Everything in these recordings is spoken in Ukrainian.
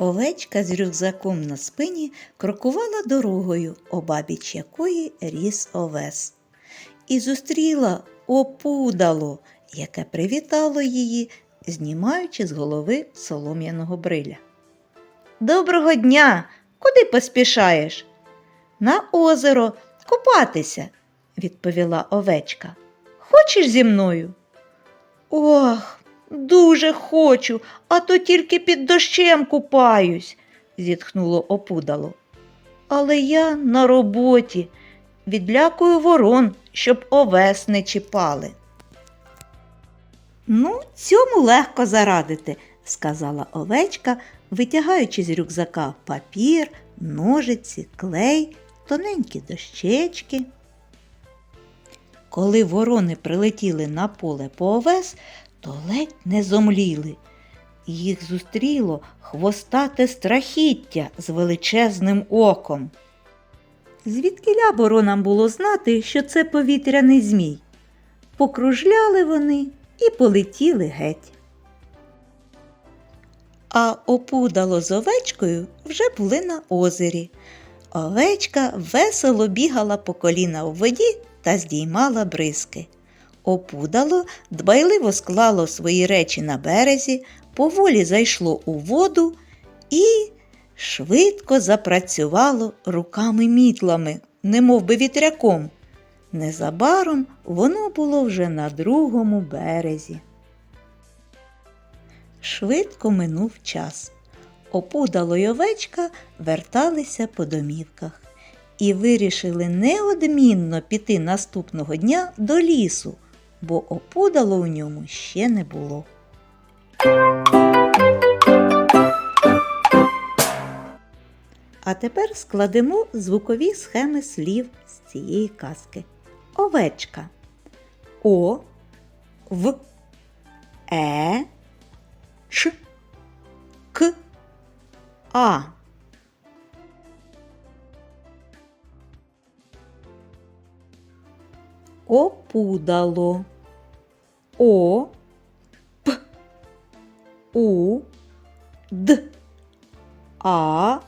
Овечка з рюкзаком на спині крокувала дорогою, обабіч якої ріс овес. І зустріла опудало, яке привітало її, знімаючи з голови солом'яного бриля. Доброго дня! Куди поспішаєш? На озеро купатися, відповіла овечка. Хочеш зі мною? Ох, дуже хочу, а то тільки під дощем купаюсь, зітхнуло опудало. Але я на роботі, відлякую ворон, щоб овес не чіпали. Ну, цьому легко зарадити, сказала овечка, витягаючи з рюкзака папір, ножиці, клей, тоненькі дощечки. Коли ворони прилетіли на поле по овес, то ледь не зомліли. Їх зустріло хвостате страхіття з величезним оком. Звідкиля воронам було знати, що це повітряний змій? Покружляли вони і полетіли геть. А опудало з овечкою вже були на озері. Овечка весело бігала по коліна у воді та здіймала бризки. Опудало дбайливо склало свої речі на березі, поволі зайшло у воду і швидко запрацювало руками мітлами, немов би вітряком. Незабаром воно було вже на другому березі. Швидко минув час. Опудало й овечка верталися по домівках і вирішили неодмінно піти наступного дня до лісу, бо опудало у ньому ще не було. А тепер складемо звукові схеми слів з цієї казки. Овечка. О, В, Е, Ш, К, А. Опудало. О, П, У, Д, А,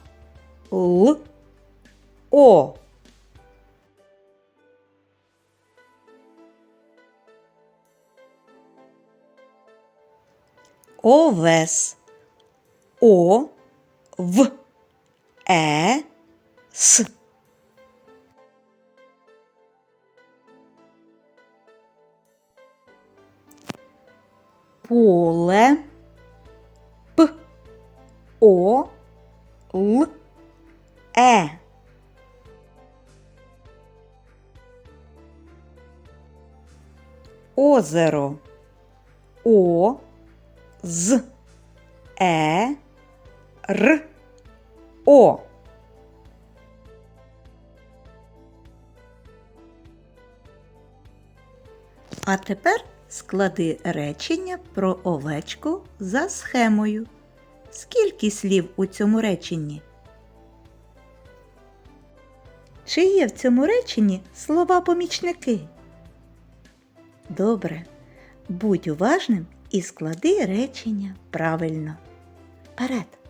Л, О. Овес. О, В, Е, С. Поле. П, О, Л, Е. Озеро. О, з Е Р О. А тепер склади речення про овечку за схемою. Скільки слів у цьому реченні? Чи є в цьому реченні слова помічники? Добре. Будь уважним і склади речення правильно. Вперед!